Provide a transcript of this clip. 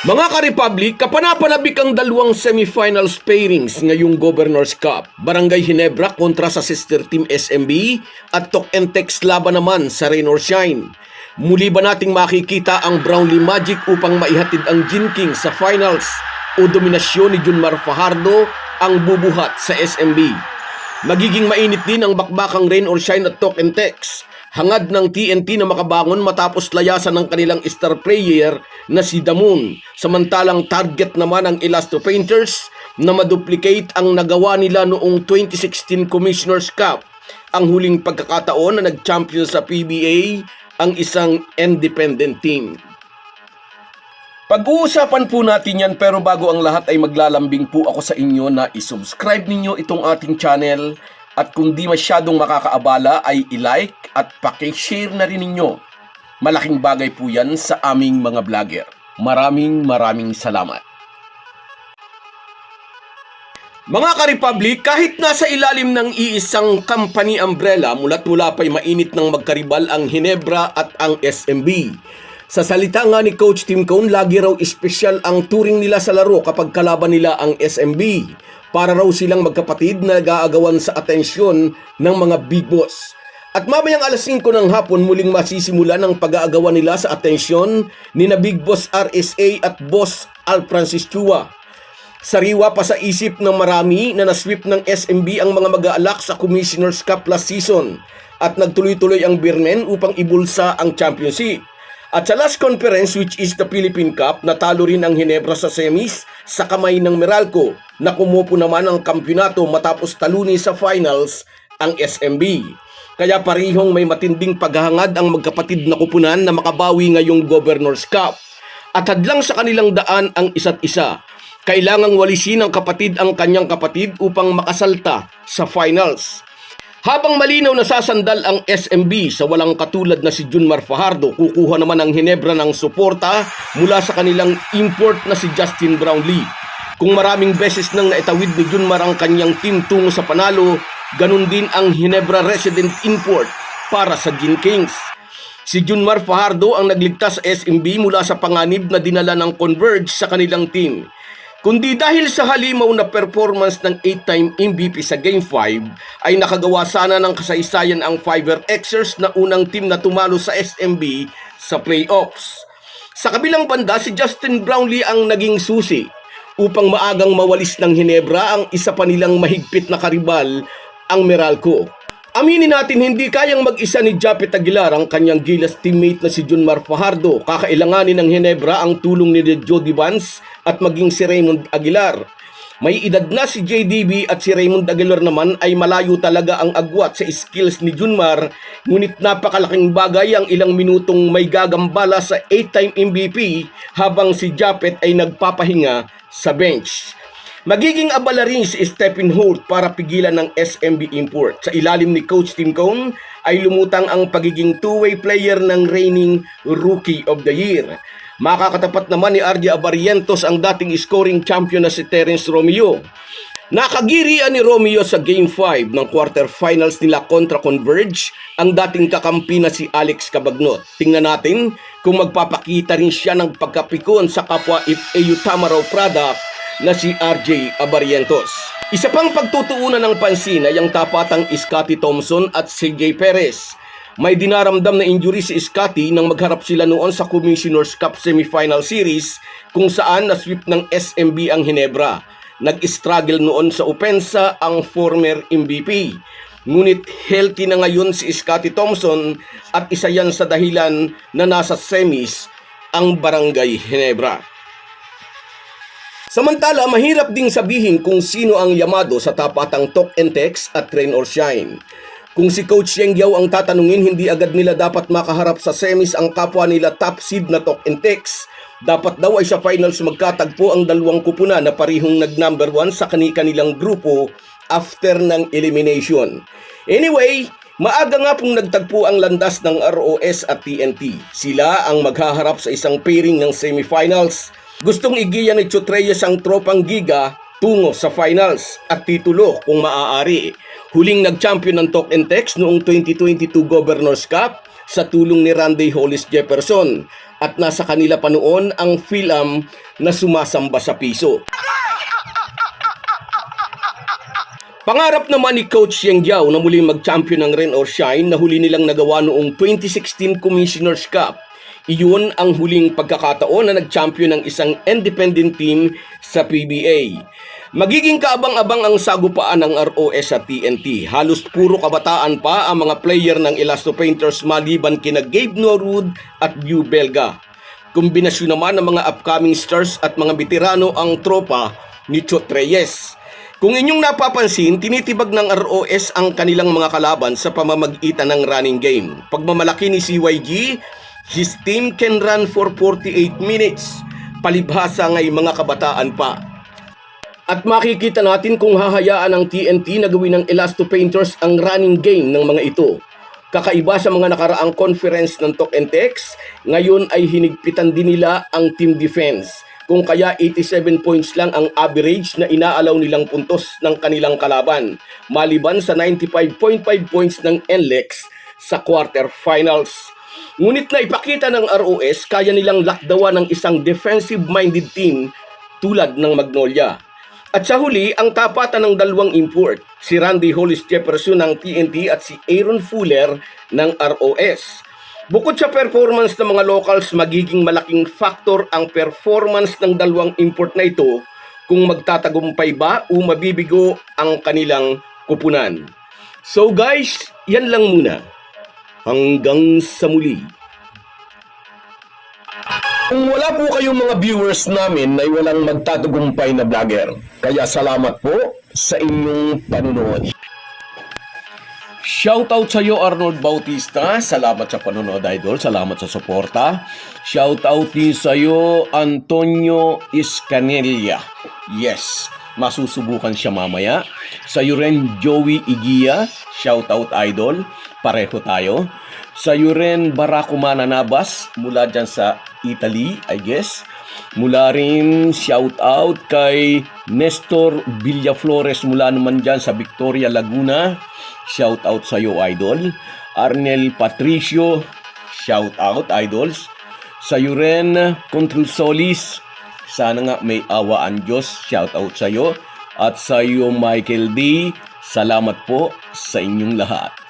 Mga ka-Republic, kapanapanabik ang dalawang semifinals pairings ngayong Governor's Cup. Barangay Hinebra kontra sa sister team SMB at Tok and Tex laban naman sa Rain or Shine. Muli ba nating makikita ang Brownlee Magic upang maihatid ang Gin King sa finals o dominasyon ni Junmar Fajardo ang bubuhat sa SMB? Magiging mainit din ang bakbakang Rain or Shine at Tok and Tex. Hangad ng TNT na makabangon matapos layasan ng kanilang star player na si Damon. Samantalang target naman ang Elasto Painters na maduplicate ang nagawa nila noong 2016 Commissioner's Cup. Ang huling pagkakataon na nag-champion sa PBA ang isang independent team. Pag-uusapan po natin yan pero bago ang lahat ay maglalambing po ako sa inyo na isubscribe ninyo itong ating channel at kung di masyadong makakaabala ay i-like at pakishare na rin ninyo. Malaking bagay po yan sa aming mga vlogger. Maraming maraming salamat. Mga ka-Republic, kahit nasa ilalim ng iisang company umbrella, mula't mula pa'y mainit ng magkaribal ang Hinebra at ang SMB. Sa salita nga ni Coach Tim Cone, lagi raw espesyal ang turing nila sa laro kapag kalaban nila ang SMB. Para raw silang magkapatid na nag-aagawan sa atensyon ng mga big boss. At mamayang alas 5 ng hapon muling masisimula ng pag-aagawan nila sa atensyon ni na Big Boss RSA at Boss Al Francis Chua. Sariwa pa sa isip ng marami na nasweep ng SMB ang mga mag-aalak sa Commissioner's Cup last season at nagtuloy-tuloy ang Birmen upang ibulsa ang championship. At sa last conference which is the Philippine Cup, natalo rin ang Hinebra sa semis sa kamay ng Meralco na kumupo naman ang kampyonato matapos talunin sa finals ang SMB. Kaya parihong may matinding paghahangad ang magkapatid na kupunan na makabawi ngayong Governor's Cup. At hadlang sa kanilang daan ang isa't isa, kailangang walisin ng kapatid ang kanyang kapatid upang makasalta sa finals. Habang malinaw na sasandal ang SMB sa walang katulad na si Junmar Fajardo, kukuha naman ang Hinebra ng suporta mula sa kanilang import na si Justin Brownlee. Kung maraming beses nang naitawid ni Junmar ang kanyang team tungo sa panalo, ganun din ang Hinebra resident import para sa Gin Kings. Si Junmar Fajardo ang nagligtas sa SMB mula sa panganib na dinala ng Converge sa kanilang team. Kundi dahil sa halimaw na performance ng 8-time MVP sa Game 5, ay nakagawa sana ng kasaysayan ang Fiverr Xers na unang team na tumalo sa SMB sa playoffs. Sa kabilang banda, si Justin Brownlee ang naging susi upang maagang mawalis ng Hinebra ang isa pa nilang mahigpit na karibal, ang Meralco. Aminin natin hindi kayang mag-isa ni Japet Aguilar ang kanyang gilas teammate na si Junmar Fajardo. Kakailanganin ng Hinebra ang tulong ni Jody Vance at maging si Raymond Aguilar. May edad na si JDB at si Raymond Aguilar naman ay malayo talaga ang agwat sa skills ni Junmar ngunit napakalaking bagay ang ilang minutong may gagambala sa 8-time MVP habang si Japet ay nagpapahinga sa bench. Magiging abala rin si Stephen Holt para pigilan ng SMB import. Sa ilalim ni Coach Tim Cone ay lumutang ang pagiging two-way player ng reigning Rookie of the Year. Makakatapat naman ni RJ Abarientos ang dating scoring champion na si Terence Romeo. Nakagirian ni Romeo sa Game 5 ng quarterfinals nila kontra Converge ang dating kakampi na si Alex Cabagnot. Tingnan natin kung magpapakita rin siya ng pagkapikon sa kapwa FAU Tamaraw product na si RJ Abarientos. Isa pang pagtutuunan ng pansin ay ang tapatang Scotty Thompson at CJ Perez. May dinaramdam na injury si Scotty nang magharap sila noon sa Commissioner's Cup Semifinal Series kung saan nasweep ng SMB ang Hinebra. Nag-struggle noon sa opensa ang former MVP. Ngunit healthy na ngayon si Scotty Thompson at isa yan sa dahilan na nasa semis ang Barangay Hinebra. Samantala, mahirap ding sabihin kung sino ang yamado sa tapatang talk and text at train or shine. Kung si Coach Yang Yao ang tatanungin, hindi agad nila dapat makaharap sa semis ang kapwa nila top seed na talk and text. Dapat daw ay sa finals magkatagpo ang dalawang kupuna na parihong nag number one sa kani-kanilang grupo after ng elimination. Anyway, maaga nga pong nagtagpo ang landas ng ROS at TNT. Sila ang maghaharap sa isang pairing ng semifinals. Gustong igiya ni Chutreyes ang tropang giga tungo sa finals at titulo kung maaari. Huling nag-champion ng Talk and Text noong 2022 Governors Cup sa tulong ni Randy Hollis Jefferson at nasa kanila pa noon ang film na sumasamba sa piso. Pangarap naman ni Coach Yang Giao na muling mag-champion ng Rain or Shine na huli nilang nagawa noong 2016 Commissioner's Cup. Iyon ang huling pagkakataon na nag-champion ng isang independent team sa PBA. Magiging kaabang-abang ang sagupaan ng ROS sa TNT. Halos puro kabataan pa ang mga player ng Elasto Painters maliban kina Gabe Norwood at Bew Belga. Kombinasyon naman ng mga upcoming stars at mga veterano ang tropa ni Chot Reyes. Kung inyong napapansin, tinitibag ng ROS ang kanilang mga kalaban sa pamamagitan ng running game. Pagmamalaki ni CYG, his team can run for 48 minutes. Palibhasa ngay mga kabataan pa. At makikita natin kung hahayaan ng TNT na gawin ng Elasto Painters ang running game ng mga ito. Kakaiba sa mga nakaraang conference ng Talk and Text, ngayon ay hinigpitan din nila ang team defense. Kung kaya 87 points lang ang average na inaalaw nilang puntos ng kanilang kalaban, maliban sa 95.5 points ng NLEX sa quarterfinals. Ngunit na ipakita ng ROS, kaya nilang lakdawan ng isang defensive-minded team tulad ng Magnolia. At sa huli, ang tapatan ng dalawang import, si Randy Hollis Jefferson ng TNT at si Aaron Fuller ng ROS. Bukod sa performance ng mga locals, magiging malaking factor ang performance ng dalawang import na ito kung magtatagumpay ba o mabibigo ang kanilang kupunan. So guys, yan lang muna. Hanggang sa muli. Kung wala po kayong mga viewers namin ay walang magtatagumpay na vlogger. Kaya salamat po sa inyong panunood. Shoutout sa iyo Arnold Bautista. Salamat sa panonood idol. Salamat sa suporta. Shoutout din sa iyo Antonio Iscanella. Yes, masusubukan siya mamaya. Sa iyo rin Joey Igia. Shoutout idol. Pareho tayo. Sa iyo rin Barakumana Nabas mula dyan sa Italy, I guess. Mula rin shout out kay Nestor Villaflores mula naman dyan sa Victoria Laguna. Shout out sa iyo, idol. Arnel Patricio, shout out, idols. Sa iyo rin, Control Solis. Sana nga may awa ang Diyos. Shout out sa iyo. At sa iyo, Michael D. Salamat po sa inyong lahat.